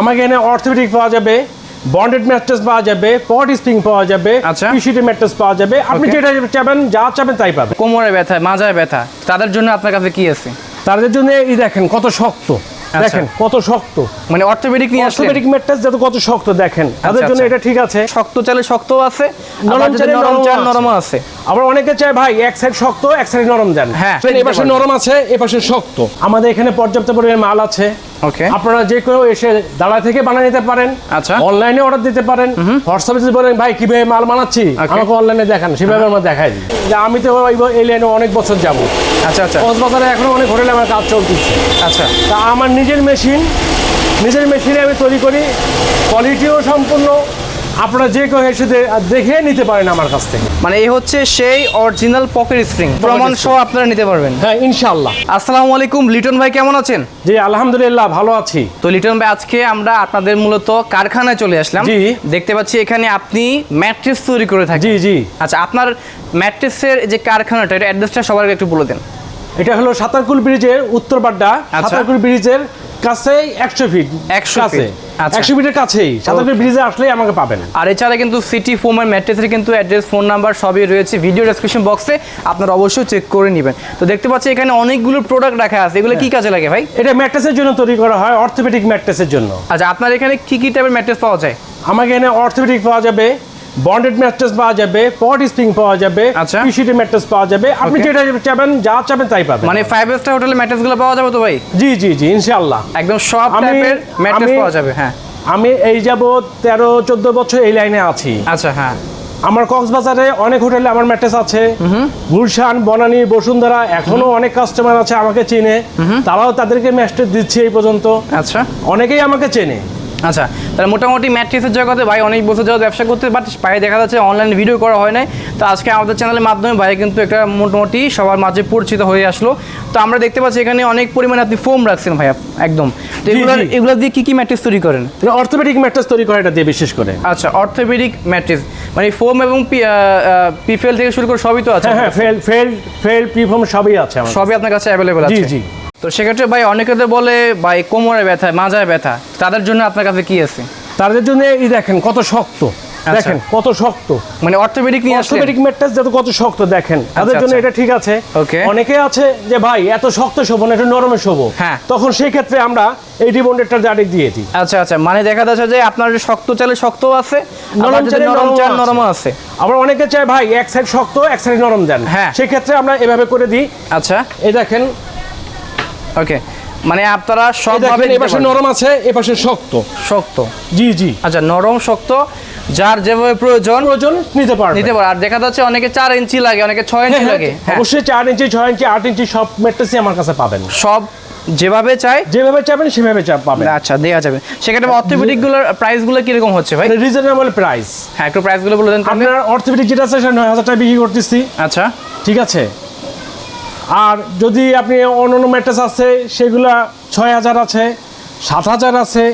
আমাকে এখানে অর্থোপেডিক পাওয়া যাবে বন্ডেড ম্যাট্রেস পাওয়া যাবে পট স্প্রিং পাওয়া যাবে আচ্ছা। পিসিটি ম্যাট্রেস পাওয়া যাবে। আপনি যেটা চাবেন যা চাবেন তাই পাবেন। কোমরে ব্যথা মাজায় ব্যথা তাদের জন্য আপনার কাছে কি আছে? তাদের জন্য এই দেখেন কত শক্ত। আচ্ছা। দেখেন কত শক্ত। মানে অর্থোপেডিক নিয়ে আসলে অর্থোপেডিক ম্যাট্রেস যত কত শক্ত দেখেন। তাদের জন্য আচ্ছা। এটা ঠিক আছে। শক্ত চালে শক্ত আছে নরম নরম চালে নরম আছে। আবার অনেকে চায় ভাই এক সাইড শক্ত এক সাইড নরম দেন হ্যাঁ, এই দিতে পাশে নরম আছে এ পাশে শক্ত। আমাদের এখানে পর্যাপ্ত পরিমাণে মাল আছে। ওকে আপনারা যে কেউ এসে দাঁড়া থেকে বানিয়ে নিতে পারেন। আচ্ছা। অনলাইনে অর্ডার দিতে পারেন। হোয়াটসঅ্যাপে যদি বলেন ভাই কীভাবে মাল বানাচ্ছি. আমাকে অনলাইনে দেখান সেভাবে আমরা দেখাই দিই। যে আমি তো এই- এই লাইনে অনেক বছর যাব। আচ্ছা আচ্ছা। কক্সবাজারে এখনও অনেক হোটেলে আমার কাজ চলতেছে। আচ্ছা। তা আমার নিজের মেশিন নিজের মেশিনে আমি তৈরি করি। কোয়ালিটিও সম্পূর্ণ। আপনারা যে কেউ এসে দেখে নিতে পারেন আমার কাছ থেকে। মানে এই হচ্ছে সেই অরিজিনাল পকেট স্প্রিং প্রমাণ সহ আপনারা নিতে পারবেন। হ্যাঁ ইনশাল্লাহ আসসালামু আলাইকুম লিটন ভাই কেমন আছেন? জি আলহামদুলিল্লাহ ভালো আছি। তো লিটন ভাই আজকে আমরা আপনাদের মূলত কারখানায় চলে আসলাম। জি। দেখতে পাচ্ছি এখানে আপনি ম্যাট্রেস তৈরি করে থাকেন। জি জি। আচ্ছা আপনার ম্যাট্রেসের যে কারখানাটা এটা অ্যাড্রেসটা সবার একটু বলে দেন। এটা হলো সাতারকুল ব্রিজের উত্তর পাড্ডা আচ্ছা। সাতারকুল ব্রিজের কাছেই একশো ফিট 100 কাছে। একশো মিটার কাছেই। সাতারকুল ব্রিজে আসলেই আমাকে পাবেন। আর এছাড়া কিন্তু সিটি ফোমের ম্যাট্রেসের কিন্তু অ্যাড্রেস ফোন নাম্বার সবই রয়েছে ভিডিও ডেসক্রিপশন বক্সে আপনারা অবশ্যই চেক করে নেবেন। তো দেখতে পাচ্ছি এখানে অনেকগুলো প্রোডাক্ট রাখা আছে। এগুলো কি কাজে লাগে ভাই? এটা ম্যাট্রেসের জন্য তৈরি করা হয় অর্থোপেডিক ম্যাট্রেসের জন্য। আচ্ছা আপনার এখানে কি কি টাইপের ম্যাট্রেস পাওয়া যায়? আমাকে এখানে অর্থোপেডিক পাওয়া যাবে। বন্ডেড ম্যাট্রেস পাওয়া যাবে পট স্প্রিং পাওয়া যাবে আচ্ছা। পিসিটি ম্যাট্রেস পাওয়া যাবে। আপনি যেটা চাবেন যা চাবেন তাই পাবেন। মানে ফাইভ স্টার হোটেলের ম্যাট্রেসগুলো পাওয়া যাবে তো ভাই? জি জি জি ইনশাআল্লাহ। একদম সব টাইপের ম্যাট্রেস পাওয়া যাবে হ্যাঁ। আমি এই যাব তেরো চোদ্দ বছর এই লাইনে আছি। আচ্ছা হ্যাঁ। আমার কক্সবাজারে অনেক হোটেলে আমার ম্যাট্রেস আছে। গুলশান বনানী বসুন্ধরা এখনও অনেক কাস্টমার আছে আমাকে চেনে। তারাও তাদেরকে ম্যাট্রেস দিচ্ছে এই পর্যন্ত। আচ্ছা। অনেকেই আমাকে চেনে। আচ্ছা তাহলে মোটামুটি ম্যাট্রিক্সের জগতে ভাই অনেক বছর যাওয়া ব্যবসা করতে বাট বাইরে দেখা যাচ্ছে অনলাইন ভিডিও করা হয় নাই। তো আজকে আমাদের চ্যানেলের মাধ্যমে ভাই কিন্তু একটা মোটামুটি সবার মাঝে পরিচিত হয়ে আসলো। তো আমরা দেখতে পাচ্ছি এখানে অনেক পরিমাণে আপনি ফোম রাখছেন ভাই একদম। তো এগুলো এগুলো দিয়ে কী কী ম্যাট্রিক্স তৈরি করেন? অর্থোপেডিক ম্যাট্রেস তৈরি করে এটা দিয়ে বিশেষ করে। আচ্ছা অর্থোপেডিক ম্যাট্রিক্স মানে ফোম এবং পিফেল থেকে শুরু করে সবই তো আছে হ্যাঁ হ্যাঁ ফেল ফেল ফেল প্রিফর্ম সবই আছে সবই আপনার কাছে অ্যাভেলেবেল জি আছে। জি। তো সেক্ষেত্রে ভাই অনেকে তো বলে ভাই কোমরে ব্যথা মাজায় ব্যথা। তাদের জন্য আপনার কাছে কি আছে? তাদের জন্য এই দেখেন কত শক্ত। আচ্ছা। দেখেন কত শক্ত। মানে অর্থোপেডিক নিয়ে অর্থোপেডিক ম্যাট্রেস যত কত শক্ত দেখেন। তাদের জন্য আচ্ছা। এটা ঠিক আছে। অনেকে আছে যে ভাই এত শক্ত শোবো না একটু নরমে শোবো। হ্যাঁ। তখন সেই ক্ষেত্রে আমরা এই রিবন্ডেডটা ডাইরেক্ট দিয়ে দিই। আচ্ছা আচ্ছা। মানে দেখা যাচ্ছে যে আপনার যে শক্ত চালে শক্ত আছে নরম নরম চালে নরম চাল আছে। আছে। আবার অনেকে চায় ভাই এক সাইড শক্ত এক সাইড নরম দেন। হ্যাঁ। সেই ক্ষেত্রে আমরা এভাবে করে দিই। আচ্ছা। এই দেখেন ওকে মানে আপনারা সবভাবে এই পাশে নরম আছে এই পাশে শক্ত। শক্ত। জি জি। আচ্ছা নরম শক্ত যার যেভাবে প্রয়োজন প্রয়োজন নিতে পারবে। নিতে পারে আর দেখা যাচ্ছে অনেকে চার ইঞ্চি লাগে অনেকে ছয় ইঞ্চি লাগে। হ্যাঁ, অবশ্যই চার ইঞ্চি ছয় ইঞ্চি আট ইঞ্চি সব ম্যাট্রেসই আমার কাছে পাবেন। সব যেভাবে চাই যেভাবে চাবেন সেভাবে চা- পাবেন। আচ্ছা দেওয়া যাবে। সেক্ষেত্রে অর্থোপেডিকগুলোর প্রাইসগুলো কীরকম হচ্ছে ভাই? রিজনেবল প্রাইস হ্যাঁ একটু প্রাইসগুলো বলে দেন। আপনার অর্থোপেডিক যেটা আছে সেটা নয় হাজার টাকা বিক্রি করতেছি। আচ্ছা। ঠিক আছে? আর যদি আপনি অন্য অন্য ম্যাট্রেস আছে সেগুলা ছয় হাজার আছে সাত হাজার আছে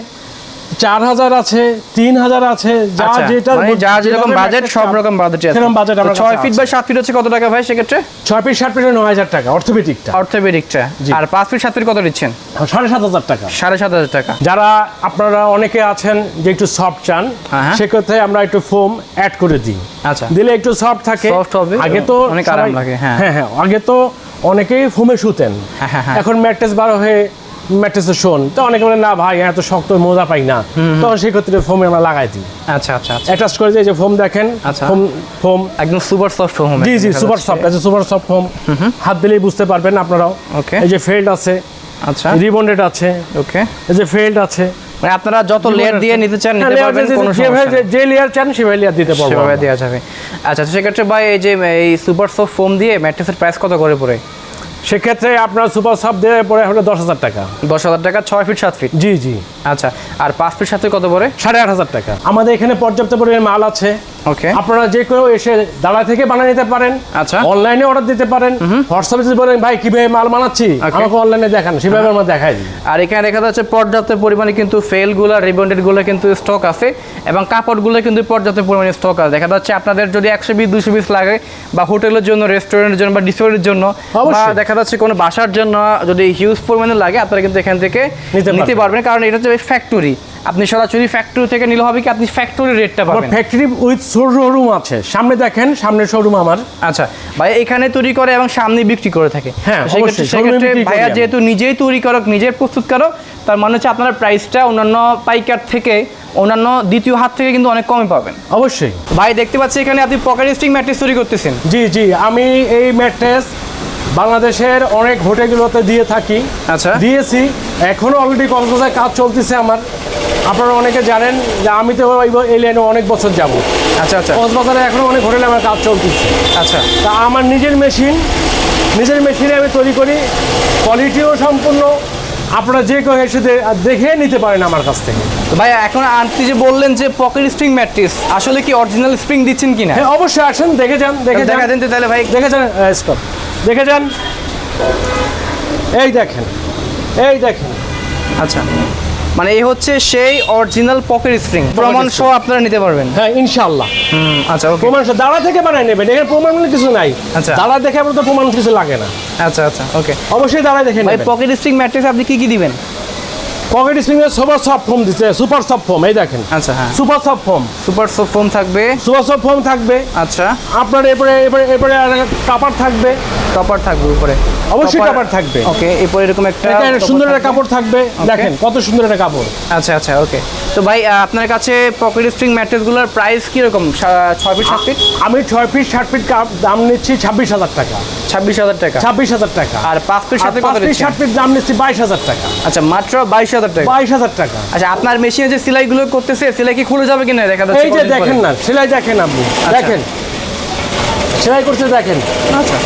চার হাজার আছে তিন হাজার আছে যা আচ্ছা, যেটা মানে যার যেরকম বাজেট সব রকম বাজেট আছে। সেরকম বাজেট আমার ছয় ফিট বাই সাত ফিট হচ্ছে কত টাকা ভাই সেক্ষেত্রে? ছয় ফিট ষাট ফিটে নয় হাজার টাকা অর্থোপেডিকটা। অর্থোপেডিকটা। আর পাঁচ ফিট সাত ফিট কত দিচ্ছেন? সাড়ে সাত হাজার টাকা। সাড়ে সাত হাজার টাকা। যারা আপনারা অনেকে আছেন যে একটু সফট চান হ্যাঁ, হ্যাঁ। সেক্ষেত্রে আমরা একটু ফোম অ্যাড করে দিই। আচ্ছা। দিলে একটু সফট থাকে। Soft হবে, আগে তো অনেক আরাম লাগে, হ্যাঁ। হ্যাঁ হ্যাঁ আগে তো অনেকেই ফোমে শুতেন। হ্যাঁ, হ্যাঁ, হ্যাঁ। এখন ম্যাট্রেস বারো হয়ে ম্যাট্রেসে শোন তো অনেকে বলে না ভাই এত শক্ত মজা পাই না। তখন সেই ক্ষেত্রে ফোমে আমরা লাগাই দিই। আচ্ছা আচ্ছা আচ্ছা। অ্যাটাচ করে দিয়ে যে ফোম দেখেন আচ্ছা। ফোম ফোম একদম সুপার সফট হোম জি জি সুপার সফট আছে সুপার সফট ফোম হাত দিলেই বুঝতে পারবেন আপনারাও। Okay. এই যে ফেল্ড আছে আচ্ছা। রিবন্ডেড আছে ওকে। এই যে ফেল্ড আছে। মানে আপনারা যত লেয়ার দিয়ে নিতে চান হ্যাঁ, নিতে পারবেন কোনো সমস্যা যে লেয়ার চান সেভাবে লেয়ার দিতে পারব সেভাবে দেওয়া যাবে। আচ্ছা সেক্ষেত্রে ভাই এই যে এই সুপার সফট ফোম দিয়ে ম্যাট্রেসের প্রাইস কত করে পড়ে? সেক্ষেত্রে আপনার সুপার সফট দিয়ে পরে হলো দশ হাজার টাকা। দশ হাজার টাকা ছয় ফিট সাত ফিট জি জি। আচ্ছা আর পাঁচ ফিট সাত ফিট কত পরে সাড়ে আট হাজার টাকা। আমাদের এখানে পর্যাপ্ত পরিমাণে মাল আছে। ওকে আপনারা যে কেউ এসে দাঁড়া থেকে বানিয়ে নিতে পারেন আচ্ছা। অনলাইনে অর্ডার দিতে পারেন হোয়াটসঅ্যাপে যদি বলেন ভাই কীভাবে মাল বানাচ্ছি. আমাকে অনলাইনে দেখান সেভাবে আমরা দেখাই দিই। আর এখানে দেখা যাচ্ছে পর্যাপ্ত পরিমাণে কিন্তু ফেলগুলো রিবন্ডেডগুলো কিন্তু স্টক আছে এবং কাপড়গুলো কিন্তু পর্যাপ্ত পরিমাণে স্টক আছে। দেখা যাচ্ছে আপনাদের যদি একশো পিস দুশো পিস লাগে বা হোটেলের জন্য রেস্টুরেন্টের জন্য বা ডিসপ্লের জন্য বা দেখা যাচ্ছে কোনো বাসার জন্য যদি হিউজ পরিমাণে লাগে আপনারা কিন্তু এখান থেকে নিতে নিতে পারবেন। কারণ এটা হচ্ছে ফ্যাক্টরি আপনি সরাসরি ফ্যাক্টরি থেকে নিলে হবে কি? আপনি ফ্যাক্টরি রেটটা পাবেন। ফ্যাক্টরি উইথ শোরুম আছে। সামনে দেখেন সামনে শোরুম আমার। আচ্ছা ভাই এখানে তৈরি করে এবং সামনে বিক্রি করে থাকে। হ্যাঁ, সেক্ষেত্রে- ভাইয়া যেহেতু নিজেই তৈরি করক নিজের প্রস্তুতকারক তার মানে হচ্ছে আপনার প্রাইসটা অন্যান্য পাইকার থেকে অন্যান্য দ্বিতীয় হাত থেকে কিন্তু অনেক কমে পাবেন। অবশ্যই। ভাই দেখতে পাচ্ছি এখানে আপনি পকেট স্টিং ম্যাট্রেস তৈরি করতেছেন। জি জি আমি এই ম্যাট্রেস বাংলাদেশের অনেক হোটেলগুলোতে দিয়ে থাকি। আচ্ছা। দিয়েছি। এখনও অলরেডি কক্সবাজার কাজ চলতেছে আমার। আপনারা অনেকে জানেন যে আমি তো এই- লাইনে অনেক বছর যাব। আচ্ছা আচ্ছা। কক্সবাজারে এখনও অনেক হোটেলে আমার কাজ চলতেছে। আচ্ছা। তা আমার নিজের মেশিন নিজের মেশিনে আমি তৈরি করি। কোয়ালিটিও সম্পূর্ণ। আপনারা যে কেউ এসে দেখে নিতে পারেন আমার কাছ থেকে। তো ভাই এখন আপনি যে বললেন যে পকেট স্প্রিং ম্যাট্রেস আসলে কি অরিজিনাল স্প্রিং দিচ্ছেন কিনা? হ্যাঁ অবশ্যই আসেন দেখে যান দেখে দেখা দেন তাহলে ভাই। দেখে যান স্টপ দেখে যান। এই দেখেন এই দেখেন। আচ্ছা মানে এই হচ্ছে সেই অরিজিনাল পকেট স্প্রিং প্রমাণ সহ আপনারা নিতে পারবেন। হ্যাঁ ইনশাআল্লাহ। হুম আচ্ছা ওকে। প্রমাণ সহ দাঁড়া থেকে বানাই নেবেন এখানে প্রমাণ কিছু নাই। আচ্ছা। দাঁড়া দেখে আপনার তো প্রমাণ কিছু লাগে না। আচ্ছা আচ্ছা ওকে। অবশ্যই দাঁড়ায় দেখে নেবেন। পকেট স্প্রিং ম্যাট্রিক্স আপনি কি কি দিবেন? পকেট স্প্রিং এর সুপার সফট ফোম দিচ্ছে সুপার সফট ফোম এই দেখেন। আচ্ছা হ্যাঁ। Super soft foam super soft foam থাকবে। সুপার সফট ফোম থাকবে। আচ্ছা। আপনার এরপরে এরপরে এরপরে কাপার কাপড় থাকবে। কাপার থাকবে উপরে। অবশ্যই কাপড় থাকবে। ওকে এরপরে এরকম একটা সুন্দর একটা কাপড় থাকবে। দেখেন কত সুন্দর একটা কাপড়। আচ্ছা আচ্ছা ওকে তো ভাই আপনার কাছে পকেট স্প্রিং ম্যাট্রেসগুলোর প্রাইস কীরকম? ছয় ফিট সাত ফিট আমি ছয় ফিট ষাট ফিট দাম নিচ্ছি ছাব্বিশ হাজার টাকা। ছাব্বিশ হাজার টাকা। ছাব্বিশ হাজার টাকা। আর পাঁচ ফিট সাথে পাঁচ ফিট ষাট ফিট দাম নিচ্ছি বাইশ হাজার টাকা। আচ্ছা মাত্র বাইশ হাজার টাকা। বাইশ হাজার টাকা। আচ্ছা আপনার মেশিনে যে সেলাইগুলো করতেছে সেলাই কি খুলে যাবে কিনা দেখা যাচ্ছে এই যে দেখেন না সেলাই দেখেন আপনি। দেখেন। সেলাই করতে দেখেন। আচ্ছা।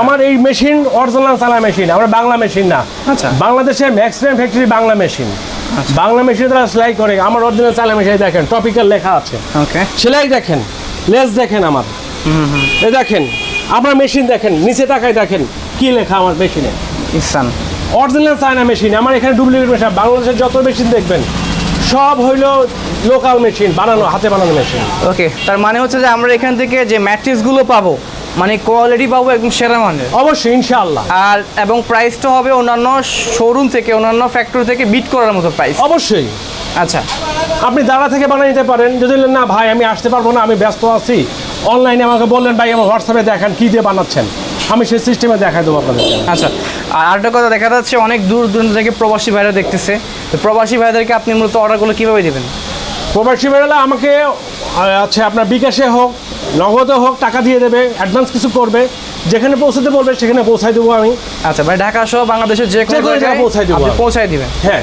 আমার এই মেশিন অরিজিনাল চালা মেশিন আমরা বাংলা মেশিন না। আচ্ছা। বাংলাদেশের maximum factory Bangla machine. Bangla machine তারা সেলাই করে আমার অরিজিনাল চালা মেশিন দেখেন টপিক্যাল লেখা আছে। ওকে। সেলাই দেখেন লেস দেখেন আমার। এ দেখেন আপনার মেশিন দেখেন নিচে টাকায় দেখেন কি লেখা আমার মেশিনে। ইসান। অরিজিনাল চায়না মেশিন আমার এখানে ডুপ্লিকেট মেশিন বাংলাদেশের যত মেশিন দেখবেন সব হইল লোকাল মেশিন বানানো হাতে বানানো মেশিন। ওকে তার মানে হচ্ছে যে আমরা এখান থেকে যে ম্যাট্রেসগুলো পাবো মানে কোয়ালিটি পাবো একদম সেরা মানের। অবশ্যই ইনশাআল্লাহ। আর এবং প্রাইসটা হবে অন্যান্য শোরুম থেকে অন্যান্য ফ্যাক্টরি থেকে বিট করার মতো প্রাইস অবশ্যই। আচ্ছা। আপনি দাঁড়া থেকে বানিয়ে নিতে পারেন। যদি না ভাই আমি আসতে পারব না আমি ব্যস্ত আছি। অনলাইনে আমাকে বললেন ভাই আমার হোয়াটসঅ্যাপে দেখান কী দিয়ে বানাচ্ছেন? আমি সেই সিস্টেমে দেখাই দেবো আপনাদেরকে আচ্ছা। আর আরেকটা কথা দেখা যাচ্ছে অনেক দূর দূরান্ত থেকে প্রবাসী ভাইরা দেখতেছে। তো প্রবাসী ভাইদেরকে আপনি মূলত অর্ডারগুলো কীভাবে দেবেন? প্রবাসী বেরোলে আমাকে আচ্ছা আপনার বিকাশে হোক নগদে হোক টাকা দিয়ে দেবে অ্যাডভান্স কিছু করবে যেখানে পৌঁছাতে বলবে সেখানে পৌঁছাই দেবো আমি। আচ্ছা ভাই ঢাকা সহ বাংলাদেশের যে কোনো জায়গায় পৌঁছাই দেবো পৌঁছাই দেবেন। হ্যাঁ।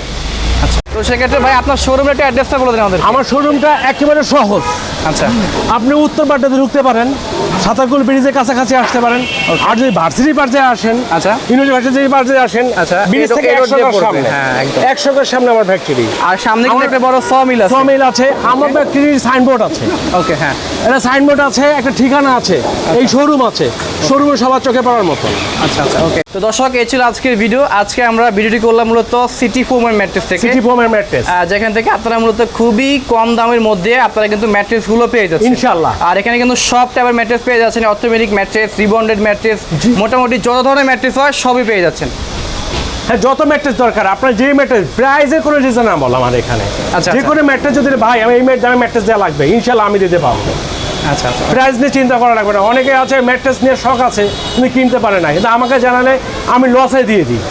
তো সেক্ষেত্রে ভাই আপনার শোরুমের একটা অ্যাড্রেসটা বলে দেন আমাদের আমার শোরুমটা একেবারে সহজ। আচ্ছা। আপনি উত্তর পাড়টাতে ঢুকতে পারেন সাতাকুল ব্রিজের কাছাকাছি আসতে পারেন আর যদি ভার্সিটি পার্টে আসেন আচ্ছা। ইউনিভার্সিটি পার্টে আসেন আচ্ছা, ব্রিজ থেকে একশো সামনে। হ্যাঁ, একশো সামনে আমার ফ্যাক্টরি আর সামনে কিন্তু একটা বড় স মিল আছে। সমিল আছে। আমার ফ্যাক্টরির সাইনবোর্ড আছে। ওকে হ্যাঁ। একটা সাইনবোর্ড আছে একটা ঠিকানা আছে। এই শোরুম আছে। শোরুমে সবার চোখে পড়ার মতো। আচ্ছা আচ্ছা ওকে তো দর্শক এই ছিল আজকের ভিডিও আজকে আমরা ভিডিওটি করলাম মূলত সিটি ফোমের ম্যাট্রেস থেকে। সিটি ফোমের ম্যাট্রেস যেখান থেকে আপনারা মূলত খুবই কম দামের মধ্যে আপনারা কিন্তু ম্যাট্রেসগুলো পেয়ে যাচ্ছেন। ইনশাল্লাহ। আর এখানে কিন্তু সব টাইপের ম্যাট্রেস পেয়ে যাচ্ছেন। অর্থোপেডিক ম্যাট্রেস রিবন্ডেড ম্যাট্রেস মোটামুটি যত ধরনের ম্যাট্রেস হয় সবই পেয়ে যাচ্ছেন। হ্যাঁ যত ম্যাট্রেস দরকার। আপনার যে ম্যাট্রেস প্রাইজের কোনো রিজনেবল আমার এখানে। আচ্ছা, যে আচ্ছা। কোনো ম্যাট্রেস যদি ভাই আমি এই দামে ম্যাট্রেস দেওয়া লাগবে ইনশাল্লাহ আমি দিতে পারব। আচ্ছা আচ্ছা। প্রাইস নিয়ে চিন্তা করা লাগবে না। অনেকে আছে ম্যাট্রেস নিয়ে শখ আছে কিন্তু কিনতে পারে না। কিন্তু আমাকে জানালে আমি লসে দিয়ে দিই।